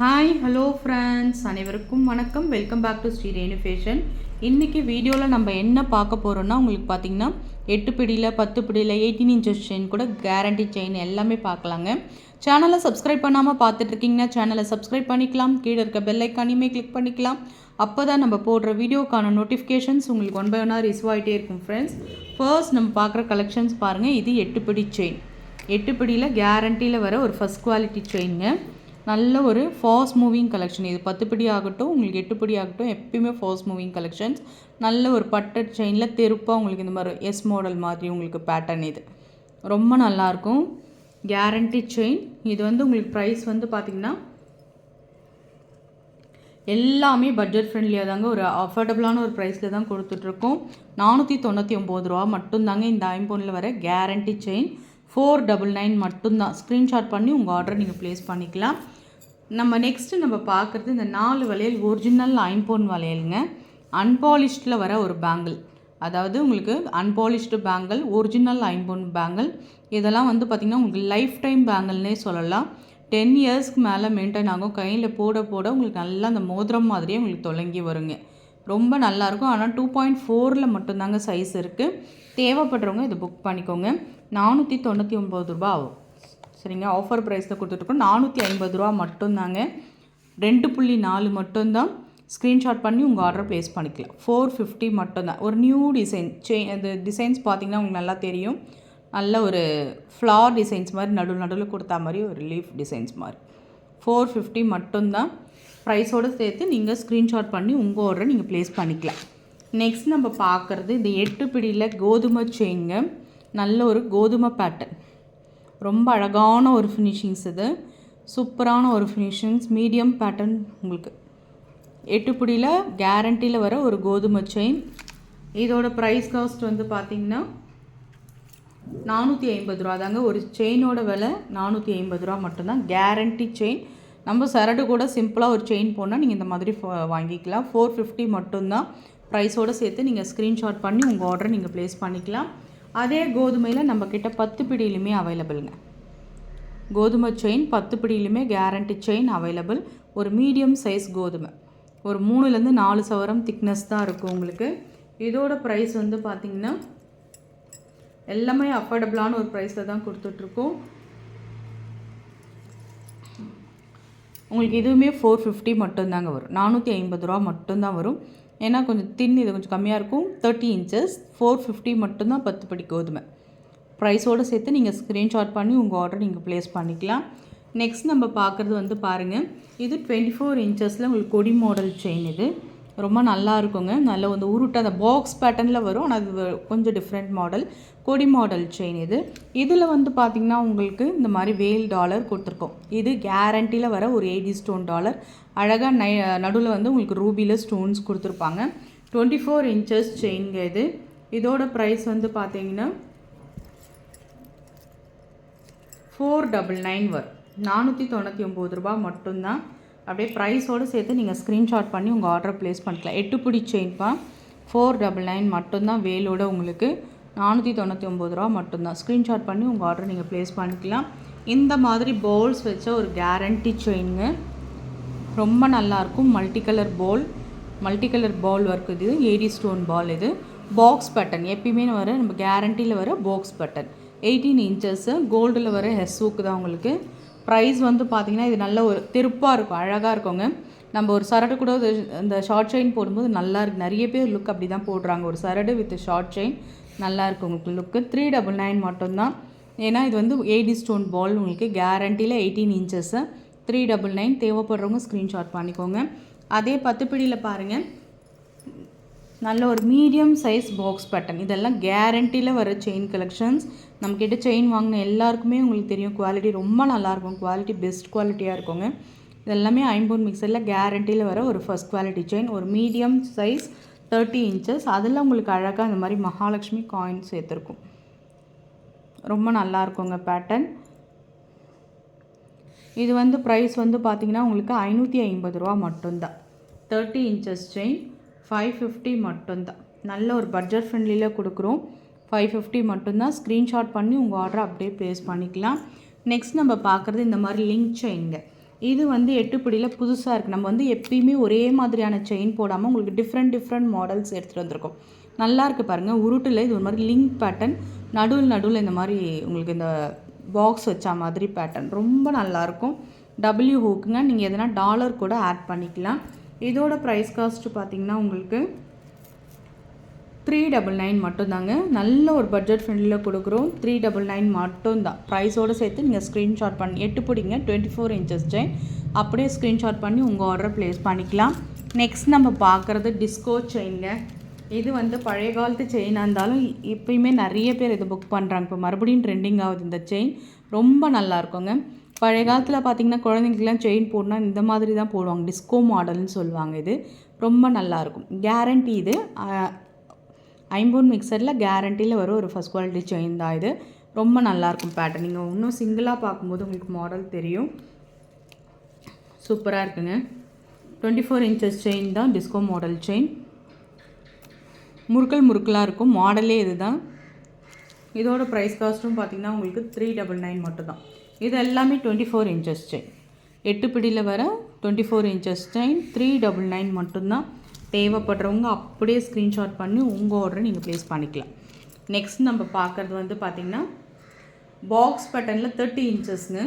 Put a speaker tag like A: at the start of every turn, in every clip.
A: Hi hello friends அனைவருக்கும் வணக்கம். Welcome back to Sri Renu fashion இன்றைக்கி வீடியோவில் நம்ம என்ன பார்க்க போகிறோன்னா உங்களுக்கு பார்த்தீங்கன்னா எட்டு பிடியில் பத்து பிடியில் எயிட்டீன் இன்ச்சஸ் செயின் கூட கேரண்டி செயின் எல்லாமே பார்க்கலாங்க. சேனலை சப்ஸ்கிரைப் பண்ணாமல் பார்த்துட்ருக்கீங்கன்னா சேனலை சப்ஸ்கிரைப் பண்ணிக்கலாம். கீழே இருக்க பெல்லைக்கானையுமே கிளிக் பண்ணிக்கலாம். அப்போ தான் நம்ம போடுற வீடியோக்கான நோட்டிஃபிகேஷன்ஸ் உங்களுக்கு ஒன் பை ஒன்னாக ரிசீவ் ஆகிட்டே இருக்கும் ஃப்ரெண்ட்ஸ் ஃபர்ஸ்ட் நம்ம பார்க்குற கலெக்ஷன்ஸ் பாருங்கள் இது எட்டு பிடி செயின் எட்டு பிடியில் கேரண்டியில் வர ஒரு ஃபஸ்ட் குவாலிட்டி செயினுங்க நல்ல ஒரு ஃபாஸ்ட் மூவிங் கலெக்ஷன் இது பத்து படி ஆகட்டும் உங்களுக்கு எட்டு படி ஆகட்டும் எப்பயுமே ஃபாஸ்ட் மூவிங் கலெக்ஷன்ஸ் நல்ல ஒரு பட்டட் செயினில் தெருப்பாக உங்களுக்கு இந்த மாதிரி எஸ் மாடல் மாதிரி உங்களுக்கு பேட்டர்ன் இது. ரொம்ப நல்லாயிருக்கும் கேரண்டி செயின் இது வந்து உங்களுக்கு ப்ரைஸ் வந்து பார்த்திங்கன்னா எல்லாமே பட்ஜெட் ஃப்ரெண்ட்லியாக தாங்க ஒரு அஃபோர்டபுளான ஒரு ப்ரைஸில் தான் கொடுத்துட்ருக்கோம். நானூற்றி தொண்ணூற்றி ஒம்பது ரூபா மட்டும்தாங்க இந்த ஐம்பொனில் வர guarantee chain four double nine மட்டும்தான். ஸ்க்ரீன்ஷாட் பண்ணி உங்கள் ஆர்டர் நீங்கள் ப்ளேஸ் பண்ணிக்கலாம். நம்ம நெக்ஸ்ட்டு நம்ம பார்க்குறது இந்த நாலு வளையல் ஒரிஜினல் ஐம்போன் வளையலுங்க. அன்பாலிஷ்டில் வர ஒரு பேங்கிள் அதாவது உங்களுக்கு அன்பாலிஷ்டு பேங்கிள் ஒரிஜினல் ஐம்போன் பேங்கிள் இதெல்லாம் வந்து பார்த்திங்கன்னா உங்களுக்கு லைஃப் டைம் பேங்கிள்னே சொல்லலாம். டென் இயர்ஸ்க்கு மேலே மெயின்டைன் ஆகும். கையில் போட போட உங்களுக்கு நல்லா அந்த மோதிரம் மாதிரியே உங்களுக்கு தொலங்கி வருங்க. ரொம்ப நல்லாயிருக்கும். ஆனால் டூ பாயிண்ட் ஃபோரில் மட்டும்தாங்க சைஸ் இருக்குது தேவைப்படுறவங்க இதை புக் பண்ணிக்கோங்க. நானூற்றி தொண்ணூற்றி ஒம்பது ரூபா ஆகும். சரிங்க. ஆஃபர் ப்ரைஸில் கொடுத்துட்ருக்கோம் நானூற்றி ஐம்பது ரூபா மட்டும்தாங்க. ரெண்டு புள்ளி நாலு மட்டும்தான். ஸ்க்ரீன்ஷாட் பண்ணி உங்கள் ஆர்டர் ப்ளேஸ் பண்ணிக்கலாம். ஃபோர் ஃபிஃப்டி மட்டும்தான். ஒரு நியூ டிசைன் சே அது டிசைன்ஸ் பார்த்தீங்கன்னா உங்களுக்கு நல்லா தெரியும். நல்ல ஒரு ஃப்ளார் டிசைன்ஸ் மாதிரி நடு நடுவில் கொடுத்தா மாதிரி ஒரு லீஃப் டிசைன்ஸ் மாதிரி. ஃபோர் ஃபிஃப்டி மட்டும்தான். ப்ரைஸோடு சேர்த்து நீங்கள் ஸ்க்ரீன்ஷாட் பண்ணி உங்கள் ஆர்டரை நீங்கள் ப்ளேஸ் பண்ணிக்கலாம். நெக்ஸ்ட் நம்ம பார்க்குறது இந்த எட்டு பிடியில் கோதுமை செயிங்க நல்ல ஒரு கோதுமை பேட்டர்ன் ரொம்ப அழகான ஒரு ஃபினிஷிங்ஸ் இது. சூப்பரான ஒரு ஃபினிஷிங்ஸ் மீடியம் பேட்டர்ன் உங்களுக்கு. எட்டுப்படியில் கேரண்டியில் வர ஒரு கோதுமை செயின் இதோட ப்ரைஸ் காஸ்ட் வந்து பார்த்திங்கன்னா நானூற்றி ஐம்பது ரூபா. தாங்க ஒரு செயினோட விலை நானூற்றி ஐம்பது ரூபா மட்டும்தான். கேரண்டி செயின் நம்ம சரடு கூட சிம்பிளாக ஒரு செயின் போனால் நீங்கள் இந்த மாதிரி வாங்கிக்கலாம். ஃபோர் ஃபிஃப்டி மட்டும்தான். ப்ரைஸோடு சேர்த்து நீங்கள் ஸ்க்ரீன்ஷாட் பண்ணி உங்கள் ஆர்டரை நீங்கள் ப்ளேஸ் பண்ணிக்கலாம். அதே கோதுமையில் நம்மக்கிட்ட பத்து பிடியிலுமே அவைலபிளுங்க கோதுமை செயின் பத்து பிடியிலுமே கேரண்டி செயின் அவைலபிள் ஒரு மீடியம் சைஸ் கோதுமை. ஒரு மூணுலேருந்து நாலு சவரம் திக்னஸ் தான் இருக்கும் உங்களுக்கு. இதோட ப்ரைஸ் வந்து பார்த்திங்கன்னா எல்லாமே அஃபோர்டபுளான ஒரு ப்ரைஸில் தான் கொடுத்துட்ருக்கோம். உங்களுக்கு இதுவுமே ஃபோர் ஃபிஃப்டி மட்டும்தாங்க வரும். நானூற்றி ஐம்பது ரூபா மட்டும்தான் வரும். ஏன்னா கொஞ்சம் தின் இது கொஞ்சம் கம்மியாக இருக்கும். தேர்ட்டி இன்ச்சஸ் ஃபோர் ஃபிஃப்டி மட்டும்தான் பத்து படி கோதுமை. ப்ரைஸோடு சேர்த்து நீங்கள் ஸ்க்ரீன்ஷாட் பண்ணி உங்கள் ஆர்டர் நீங்கள் ப்ளேஸ் பண்ணிக்கலாம். நெக்ஸ்ட் நம்ம பார்க்குறது வந்து பாருங்கள் இது டுவெண்ட்டி ஃபோர் இன்ச்சஸில் உங்களுக்கு கொடி மாடல் செயின் இது. ரொம்ப நல்லா இருக்குங்க. நல்ல வந்து உருட்டு அந்த பாக்ஸ் பேட்டர்னில் வரும். ஆனால் அது கொஞ்சம் டிஃப்ரெண்ட் மாடல் கொடி மாடல் செயின் இது. இதில் வந்து பார்த்திங்கன்னா உங்களுக்கு இந்த மாதிரி வேல் டாலர் கொடுத்துருக்கோம். இது கேரண்டியில் வர ஒரு எயிட்டி ஸ்டோன் டாலர் அழகாக நை நடுவில் வந்து உங்களுக்கு ரூபியில் ஸ்டோன்ஸ் கொடுத்துருப்பாங்க. டுவெண்ட்டி ஃபோர் இன்ச்சஸ் செயின்ங்க இது. இதோட ப்ரைஸ் வந்து பார்த்தீங்கன்னா ஃபோர் டபுள் நைன் வரும். நானூற்றி தொண்ணூற்றி ஒம்பது ரூபா மட்டும்தான். அப்படியே ப்ரைஸோடு சேர்த்து நீங்கள் ஸ்க்ரீன்ஷாட் பண்ணி உங்கள் ஆர்டர் ப்ளேஸ் பண்ணிக்கலாம். எட்டு பிடி செயின்ப்பா ஃபோர் டபுள் நைன் மட்டும்தான் வேலோட உங்களுக்கு நானூற்றி தொண்ணூற்றி ஒம்பது ரூபா மட்டும்தான். ஸ்க்ரீன்ஷாட் பண்ணி உங்கள் ஆர்டர் நீங்கள் ப்ளேஸ் பண்ணிக்கலாம். இந்த மாதிரி பவுல்ஸ் வச்ச ஒரு கேரண்டி செயினுங்க ரொம்ப நல்லாயிருக்கும் multi colour ball multi colour ball work இது. எயிட்டி ஸ்டோன் பால் இது. பாக்ஸ் பட்டன் எப்பயுமே வர நம்ம கேரண்டியில் வர பாக்ஸ் பட்டன் எயிட்டீன் இன்ச்சஸ்ஸு கோல்டில் வர ஹெஸ்வுக்கு தான் உங்களுக்கு. ப்ரைஸ் வந்து பார்த்திங்கன்னா இது நல்ல ஒரு திருப்பாக இருக்கும் அழகாக இருக்குங்க. நம்ம ஒரு சரடு கூட இந்த ஷார்ட் செயின் போடும்போது நல்லா இருக்கு. நிறைய பேர் லுக் அப்படி தான் போடுறாங்க. ஒரு சரடு வித் ஷார்ட் செயின் நல்லா இருக்கும் உங்களுக்கு லுக்கு த்ரீ டபுள் நைன் மட்டும்தான். ஏன்னா இது வந்து எயிட்டி ஸ்டோன் பால் உங்களுக்கு கேரண்டியில் eighteen inches three double nine தேவைப்படுறவங்க ஸ்க்ரீன்ஷாட் பண்ணிக்கோங்க. அதே பத்து பிடியில் பாருங்கள் நல்ல ஒரு மீடியம் சைஸ் பாக்ஸ் பட்டன் இதெல்லாம் கேரண்டியில் வர செயின் கலெக்ஷன்ஸ் நம்மக்கிட்ட செயின் வாங்கின எல்லாருக்குமே உங்களுக்கு தெரியும். குவாலிட்டி ரொம்ப நல்லாயிருக்கும். குவாலிட்டி பெஸ்ட் குவாலிட்டியாக இருக்குங்க. இதெல்லாமே ஐம்பூர் மிக்சரில் கேரண்டியில் வர ஒரு ஃபஸ்ட் குவாலிட்டி செயின் ஒரு மீடியம் சைஸ் தேர்ட்டி இன்ச்சஸ் அதில் உங்களுக்கு அழகாக இந்த மாதிரி மகாலட்சுமி காயின் சேர்த்துருக்கும். ரொம்ப நல்லா இருக்குங்க பேட்டர்ன் இது வந்து ப்ரைஸ் வந்து பார்த்திங்கன்னா உங்களுக்கு ஐநூற்றி ஐம்பது ரூபா மட்டும்தான். Thirty inches chain five fifty மட்டும்தான். நல்ல ஒரு பட்ஜெட் ஃப்ரெண்ட்லியில் கொடுக்குறோம். ஃபைவ் ஃபிஃப்டி மட்டும்தான். ஸ்க்ரீன்ஷாட் பண்ணி உங்கள் ஆர்டரை அப்படியே ப்ளேஸ் பண்ணிக்கலாம். நெக்ஸ்ட் நம்ம பார்க்குறது இந்த மாதிரி லிங்க் செயின்ங்க இது வந்து எட்டுப்பிடியில் புதுசாக இருக்குது நம்ம வந்து எப்பயுமே ஒரே மாதிரியான செயின் போடாமல் உங்களுக்கு டிஃப்ரெண்ட் டிஃப்ரெண்ட் மாடல்ஸ் எடுத்துகிட்டு வந்திருக்கோம். நல்லா இருக்குது பாருங்கள் உருட்டில் இது ஒரு மாதிரி லிங்க் பேட்டர்ன் நடுவில் நடுவில் இந்த மாதிரி உங்களுக்கு இந்த பாக்ஸ் வச்ச மாதிரி பேட்டர்ன் ரொம்ப நல்லாயிருக்கும் டபிள்யூ ஹூக்குங்க நீங்கள் எதனா டாலர் கூட ஆட் பண்ணிக்கலாம். இதோட ப்ரைஸ் காஸ்ட்டு பார்த்தீங்கன்னா உங்களுக்கு த்ரீ டபுள் நைன் மட்டும்தாங்க. நல்ல ஒரு பட்ஜெட் ஃப்ரெண்டில் கொடுக்குறோம். த்ரீ டபுள் நைன் மட்டும்தான். ப்ரைஸோடு சேர்த்து நீங்கள் ஸ்க்ரீன்ஷாட் பண்ணி எட்டு பிடிங்க டுவெண்ட்டி ஃபோர் இன்ச்சஸ் செயின் அப்படியே ஸ்க்ரீன்ஷாட் பண்ணி உங்கள் ஆர்டரை ப்ளேஸ் பண்ணிக்கலாம். நெக்ஸ்ட் நம்ம பார்க்குறது டிஸ்கோ செயின்ங்க இது வந்து பழைய காலத்து செயினாக இருந்தாலும் இப்போயுமே நிறைய பேர் இது புக் பண்ணுறாங்க இப்போ மறுபடியும் ட்ரெண்டிங் ஆகுது இந்த செயின் ரொம்ப நல்லா இருக்குங்க. பழைய காலத்தில் பார்த்தீங்கன்னா குழந்தைங்களுக்குலாம் செயின் போடணும் இந்த மாதிரி தான் போடுவாங்க. டிஸ்கோ மாடல்னு சொல்லுவாங்க இது. ரொம்ப நல்லாயிருக்கும் கேரண்டி இது. ஐம்பூன் மிக்சரில் கேரண்டியில் வரும். ஒரு ஃபஸ்ட் குவாலிட்டி செயின் தான் இது. ரொம்ப நல்லாயிருக்கும் பேட்டர்ன் நீங்கள் இன்னும் சிங்கிளாக பார்க்கும்போது உங்களுக்கு மாடல் தெரியும். சூப்பராக இருக்குங்க. டுவெண்ட்டி ஃபோர் இன்ச்சஸ் செயின் தான் டிஸ்கோ மாடல் செயின் முறுக்கல் முறுக்கலாக இருக்கும். மாடலே இது தான். இதோட ப்ரைஸ் காஸ்ட்டும் பார்த்தீங்கன்னா உங்களுக்கு த்ரீ டபுள் நைன் மட்டும்தான் இது எல்லாமே டுவெண்ட்டி ஃபோர் இன்ச்சஸ் செயின் எட்டு பிடியில் வர twenty four inches chain three double nine மட்டும்தான் தேவைப்படுறவங்க அப்படியே ஸ்க்ரீன்ஷாட் பண்ணி உங்கள் ஆர்டரை நீங்கள் ப்ளேஸ் பண்ணிக்கலாம். நெக்ஸ்ட் நம்ம பார்க்குறது வந்து பார்த்திங்கன்னா பாக்ஸ் பட்டனில் தேர்ட்டி இன்ச்சஸ்னு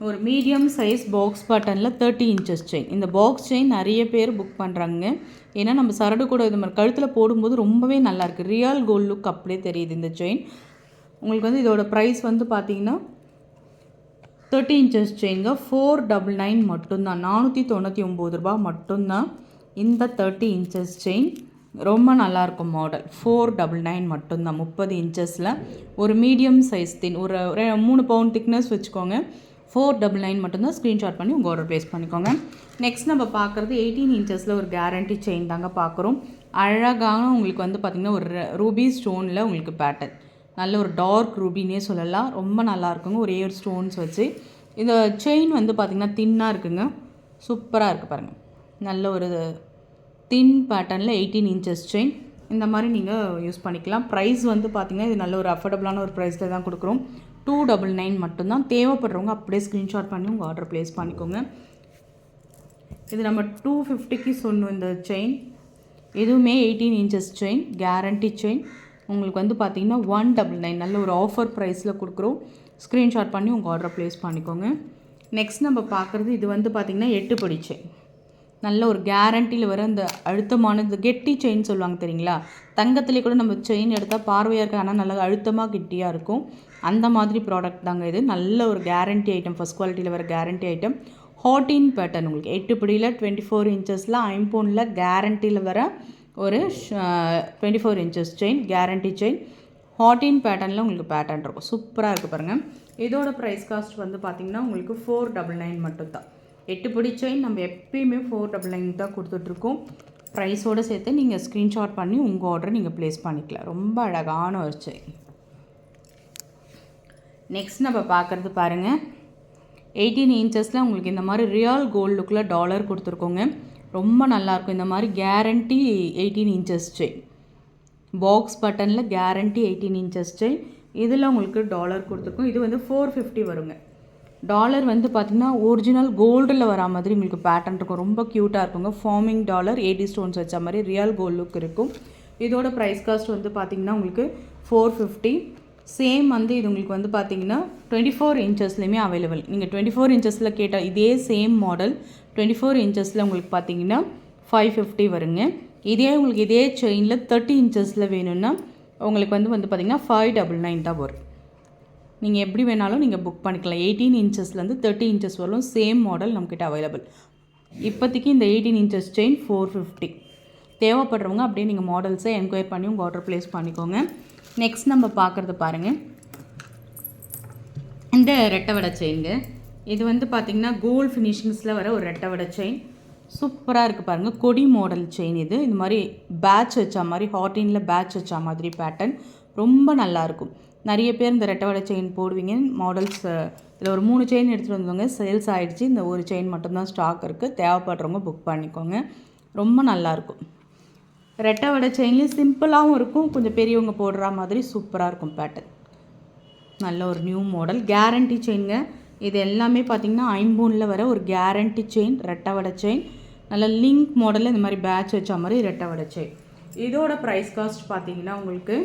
A: ஒரு மீடியம் சைஸ் பாக்ஸ் பட்டனில் தேர்ட்டி இன்ச்சஸ் செயின் இந்த பாக்ஸ் செயின் நிறைய பேர் புக் பண்ணுறாங்க ஏன்னா நம்ம சரடு கூட இது மாதிரி கழுத்தில் போடும்போது ரொம்பவே நல்லாயிருக்கு ரியல் கோல்ட் லுக் அப்படியே தெரியுது இந்த செயின் உங்களுக்கு வந்து இதோட ப்ரைஸ் வந்து பார்த்திங்கன்னா தேர்ட்டி இன்ச்சஸ் செயின்ங்க ஃபோர் டபுள் நைன் மட்டும்தான். நானூற்றி தொண்ணூற்றி ஒம்பது ரூபா மட்டும்தான் இந்த தேர்ட்டி இன்ச்சஸ் செயின் ரொம்ப நல்லாயிருக்கும் மாடல் ஃபோர் டபுள் நைன் மட்டும்தான். முப்பது இன்ச்சஸில் ஒரு மீடியம் சைஸ் தின் ஒரு ஒரு மூணு பவுண்ட் திக்னஸ் வச்சுக்கோங்க. ஃபோர் டபுள் நைன் மட்டும்தான் ஸ்க்ரீன்ஷாட் பண்ணி உங்கள் ஆர்டர் ப்ளேஸ் பண்ணிக்கோங்க. நெக்ஸ்ட் நம்ம பார்க்குறது எயிட்டீன் இன்ச்சஸில் ஒரு கேரண்டி செயின் தாங்க பார்க்குறோம். அழகான உங்களுக்கு வந்து பார்த்திங்கன்னா ஒரு ரூபி ஸ்டோனில் உங்களுக்கு பேட்டர்ன் நல்ல ஒரு டார்க் ரூபின்னே சொல்லலாம். ரொம்ப நல்லா இருக்குங்க. ஒரே ஒரு ஸ்டோன்ஸ் வச்சு. இந்த செயின் வந்து பார்த்திங்கன்னா தின்னாக இருக்குங்க. சூப்பராக இருக்குது பாருங்கள் நல்ல ஒரு தின் பேட்டர்னில் எயிட்டீன் இன்ச்சஸ் செயின் இந்த மாதிரி நீங்கள் யூஸ் பண்ணிக்கலாம். ப்ரைஸ் வந்து பார்த்திங்கன்னா இது நல்ல ஒரு அஃபோர்டபுளான ஒரு ப்ரைஸில் தான் கொடுக்குறோம். டூ டபுள் நைன் மட்டும்தான். தேவைப்படுறவங்க அப்படியே ஸ்க்ரீன்ஷாட் பண்ணி உங்கள் ஆர்டர் ப்ளேஸ் பண்ணிக்கோங்க. இது நம்ம டூ ஃபிஃப்டிக்கு சொன்னோம் இந்த செயின் எதுவுமே eighteen inches chain guarantee chain உங்களுக்கு வந்து பார்த்திங்கன்னா ஒன் டபுள் நைன் நல்ல ஒரு ஆஃபர் ப்ரைஸில் கொடுக்குறோம். ஸ்க்ரீன்ஷாட் பண்ணி உங்கள் ஆர்டரை ப்ளேஸ் பண்ணிக்கோங்க. நெக்ஸ்ட் நம்ம பார்க்குறது இது வந்து பார்த்திங்கன்னா எட்டு பிடிச்சி நல்ல ஒரு கேரண்டியில் வர அந்த அழுத்தமானது கெட்டி செயின் சொல்லுவாங்க தெரியுங்களா? தங்கத்துலேயே கூட நம்ம செயின் எடுத்தால் பார்வையாக இருக்க ஆனால் நல்லா அழுத்தமாக கெட்டியாக இருக்கும். அந்த மாதிரி ப்ராடக்ட் தாங்க இது. நல்ல ஒரு கேரண்டி ஐட்டம் ஃபஸ்ட் குவாலிட்டியில் வர கேரண்டி ஐட்டம் ஹோட்டின் பேட்டர்ன் உங்களுக்கு. எட்டு பிடியில் டுவெண்ட்டி ஃபோர் இன்ச்சஸில் ஐம்போனில் கேரண்டியில் வர ஒரு twenty four inches chain guarantee chain ஹாட்டின் பேட்டர்னில் உங்களுக்கு பேட்டர்ன் இருக்கும். சூப்பராக இருக்குது பாருங்கள் இதோட ப்ரைஸ் காஸ்ட் வந்து பார்த்திங்கன்னா உங்களுக்கு ஃபோர் டபுள் நைன் மட்டும்தான். எட்டு பிடி செயின் நம்ம எப்பயுமே ஃபோர் டபுள் நைன் தான் கொடுத்துட்ருக்கோம். ப்ரைஸோடு சேர்த்து நீங்கள் ஸ்க்ரீன்ஷாட் பண்ணி உங்கள் ஆர்டரை நீங்கள் ப்ளேஸ் பண்ணிக்கலாம். ரொம்ப அழகான ஒரு செயின் நெக்ஸ்ட் நம்ம பார்க்குறது பாருங்கள் எயிட்டீன் இன்ச்சஸில் உங்களுக்கு இந்த மாதிரி ரியல் கோல்டுக்குள்ளே டாலர் கொடுத்துருக்கோங்க. ரொம்ப நல்லாயிருக்கும் இந்த மாதிரி guarantee eighteen inches chain box பட்டனில் கேரண்டி எயிட்டீன் இன்ச்சஸ் செயின் இதில் உங்களுக்கு டாலர் கொடுத்துருக்கோம். இது வந்து ஃபோர் ஃபிஃப்டி வருங்க. டாலர் வந்து பார்த்திங்கன்னா ஒரிஜினல் கோல்டில் வரா மாதிரி உங்களுக்கு பேட்டர்ன் இருக்கும். ரொம்ப க்யூட்டாக இருக்குங்க. ஃபார்மிங் டாலர் எயிட்டி ஸ்டோன்ஸ் வச்ச மாதிரி ரியல் கோல்ட் லுக் இருக்கும். இதோட ப்ரைஸ் காஸ்ட் வந்து பார்த்திங்கன்னா உங்களுக்கு ஃபோர் ஃபிஃப்டி சேம் வந்து இது உங்களுக்கு வந்து பார்த்தீங்கன்னா டுவெண்ட்டி ஃபோர் இன்ச்சஸ்லேயுமே அவைலபிள் நீங்கள் டுவெண்ட்டி ஃபோர் இன்ச்சஸில் கேட்டால் இதே சேம் மாடல் டுவெண்ட்டி ஃபோர் இன்ச்சஸில் உங்களுக்கு பார்த்தீங்கன்னா ஃபைவ் ஃபிஃப்டி வருங்க. இதே உங்களுக்கு இதே செயினில் தேர்ட்டி இன்ச்சஸில் வேணும்னா உங்களுக்கு வந்து வந்து பார்த்திங்கன்னா ஃபைவ் டபுள் நைன் தான் வரும். நீங்கள் எப்படி வேணாலும் நீங்கள் புக் பண்ணிக்கலாம். எயிட்டீன் இன்ச்சஸ்லேருந்து தேர்ட்டி இன்ச்சஸ் வரலும் சேம் மாடல் நம்மக்கிட்ட அவைலபிள் இப்போதைக்கு இந்த eighteen inches chain four fifty தேவைப்படுறவங்க அப்படியே நீங்கள் மாடல்ஸை என்கொயர் பண்ணி உங்கள் ஆர்டர் ப்ளேஸ் பண்ணிக்கோங்க. நெக்ஸ்ட் நம்ம பார்க்குறது பாருங்கள் இந்த ரெட்டை வடை செயின்ங்க இது வந்து பார்த்திங்கன்னா கோல்டு ஃபினிஷிங்ஸில் வர ஒரு ரெட்டை வடை செயின் சூப்பராக இருக்குது பாருங்கள் கொடி மாடல் செயின் இது. இந்த மாதிரி பேட்ச் வச்சா மாதிரி ஹாட்டினில் பேட்ச் வச்சா மாதிரி பேட்டர்ன் ரொம்ப நல்லாயிருக்கும் நிறைய பேர் இந்த ரெட்டை வடை செயின் போடுவீங்க. மாடல்ஸ் இதில் ஒரு மூணு செயின் எடுத்துகிட்டு வந்தவங்க சேல்ஸ் ஆகிடுச்சு இந்த ஒரு செயின் மட்டும்தான் ஸ்டாக் இருக்குது தேவைப்படுறவங்க புக் பண்ணிக்கோங்க. ரொம்ப நல்லாயிருக்கும் ரெட்டை வடை செயின்லேயும் சிம்பிளாகவும் இருக்கும். கொஞ்சம் பெரியவங்க போடுற மாதிரி சூப்பராக இருக்கும் பேட்டர்ன் நல்ல ஒரு நியூ மாடல் கேரண்டி செயின்ங்க இது எல்லாமே பார்த்திங்கன்னா ஐம்பூனில் வர ஒரு கேரண்டி செயின் ரெட்டவடை செயின் நல்ல லிங்க் மாடலில் இந்த மாதிரி பேட்ச் வச்ச மாதிரி ரெட்டவடை செயின் இதோட ப்ரைஸ் காஸ்ட் பார்த்திங்கன்னா உங்களுக்கு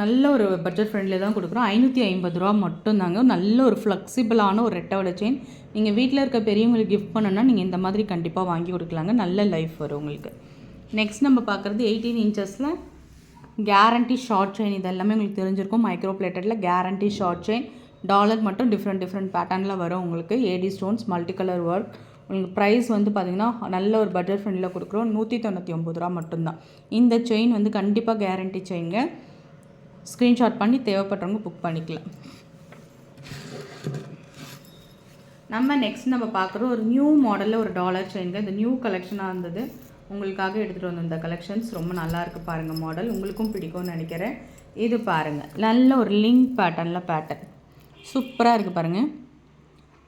A: நல்ல ஒரு பட்ஜெட் ஃப்ரெண்ட்லி தான் கொடுக்குறோம். ஐநூற்றி ஐம்பது ரூபா மட்டும்தாங்க. நல்ல ஒரு ஃப்ளெக்சிபிளான ஒரு ரெட்டவடை செயின் நீங்கள் வீட்டில் இருக்க பெரியவங்களுக்கு கிஃப்ட் பண்ணணும்னா நீங்கள் இந்த மாதிரி கண்டிப்பாக வாங்கி கொடுக்கலாங்க. நல்ல லைஃப் வரும் உங்களுக்கு. நெக்ஸ்ட் நம்ம பார்க்குறது எயிட்டீன் இன்ச்சஸில் கேரண்டி ஷார்ட் செயின் இது எல்லாமே உங்களுக்கு தெரிஞ்சிருக்கும். மைக்ரோ பிளேட்டடில் கேரண்டி ஷார்ட் செயின் டாலர் மட்டும் டிஃப்ரெண்ட் டிஃப்ரெண்ட் பேட்டர்னில் வரும் உங்களுக்கு. AD stones multi colour work உங்களுக்கு ப்ரைஸ் வந்து பார்த்திங்கன்னா நல்ல ஒரு பட்ஜெட் ஃப்ரெண்டில் கொடுக்குறோம். நூற்றி தொண்ணூற்றி ஒம்பது ரூபா மட்டும்தான். இந்த செயின் வந்து கண்டிப்பாக கேரண்டி செயின்ங்க ஸ்க்ரீன்ஷாட் பண்ணி தேவைப்பட்டவங்க புக் பண்ணிக்கலாம். நம்ம நெக்ஸ்ட் நம்ம பார்க்குற ஒரு நியூ மாடலில் ஒரு டாலர் செயின்ங்க இந்த நியூ கலெக்ஷனாக இருந்தது. உங்களுக்காக எடுத்துகிட்டு வந்த இந்த கலெக்ஷன்ஸ் ரொம்ப நல்லா இருக்குது பாருங்கள் மாடல் உங்களுக்கும் பிடிக்கும்னு நினைக்கிறேன். இது பாருங்கள் நல்ல ஒரு லிங்க் பேட்டர்னில் பேட்டர்ன் சூப்பராக இருக்குது பாருங்கள்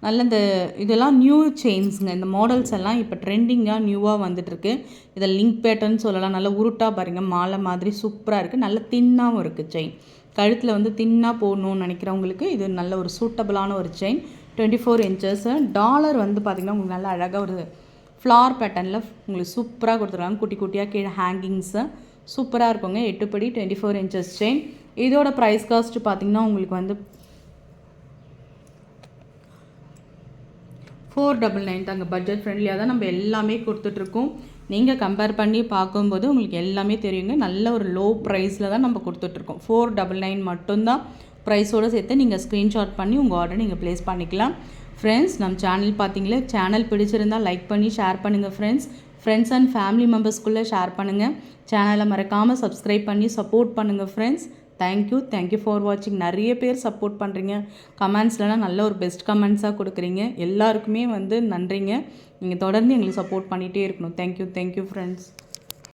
A: நல்ல இந்த இதெல்லாம் நியூ செயின்ஸுங்க இந்த மாடல்ஸ் எல்லாம் இப்போ ட்ரெண்டிங்காக நியூவாக வந்துட்டுருக்கு. இதை லிங்க் பேட்டர்ன் சொல்லலாம். நல்லா உருட்டாக பாருங்கள் மாலை மாதிரி சூப்பராக இருக்குது நல்ல தின்னாகவும் இருக்குது செயின் கழுத்தில் வந்து தின்னாக போடணும்னு நினைக்கிறவங்களுக்கு இது நல்ல ஒரு சூட்டபிளான ஒரு chain twenty four inches dollar வந்து பார்த்திங்கன்னா உங்களுக்கு நல்லா அழகாக ஒரு ஃப்ளார் பேட்டர்னில் உங்களுக்கு சூப்பராக கொடுத்துருக்காங்க. குட்டி குட்டியாக கீழே ஹேங்கிங்ஸு சூப்பராக இருக்குங்க. எட்டுப்படி டுவெண்ட்டி ஃபோர் இன்ச்சஸ் செயின் இதோட ப்ரைஸ் காஸ்ட் பார்த்திங்கன்னா உங்களுக்கு வந்து ஃபோர் டபுள் நைன் தாங்க. பட்ஜெட் ஃப்ரெண்ட்லியாக தான் நம்ம எல்லாமே கொடுத்துட்ருக்கோம். நீங்கள் கம்பேர் பண்ணி பார்க்கும்போது உங்களுக்கு எல்லாமே தெரியுங்க. நல்ல ஒரு லோ ப்ரைஸில் தான் நம்ம கொடுத்துட்ருக்கோம். ஃபோர் டபுள் நைன் மட்டும்தான். ப்ரைஸோடு சேர்த்து நீங்கள் ஸ்க்ரீன்ஷாட் பண்ணி உங்கள் ஆர்டர் நீங்கள் ப்ளேஸ் பண்ணிக்கலாம். ஃப்ரெண்ட்ஸ் நம்ம சேனல் பார்த்தீங்களே சேனல் பிடிச்சிருந்தால் லைக் பண்ணி ஷேர் பண்ணுங்கள் ஃப்ரெண்ட்ஸ் ஃப்ரெண்ட்ஸ் அண்ட் ஃபேமிலி மெம்பர்ஸ்குள்ளே ஷேர் பண்ணுங்கள் சேனலை மறக்காமல் சப்ஸ்கிரைப் பண்ணி சப்போர்ட் பண்ணுங்கள் ஃப்ரெண்ட்ஸ் தேங்க்யூ தேங்க்யூ ஃபார் வாட்சிங் நிறைய பேர் சப்போர்ட் பண்ணுறீங்க கமெண்ட்ஸ்லாம் நல்ல ஒரு பெஸ்ட் கமெண்ட்ஸாக கொடுக்குறீங்க. எல்லாருக்குமே வந்து நன்றிங்க. நீங்கள் தொடர்ந்து எங்களுக்கு சப்போர்ட் பண்ணிகிட்டே இருக்கணும். Thank you thank you friends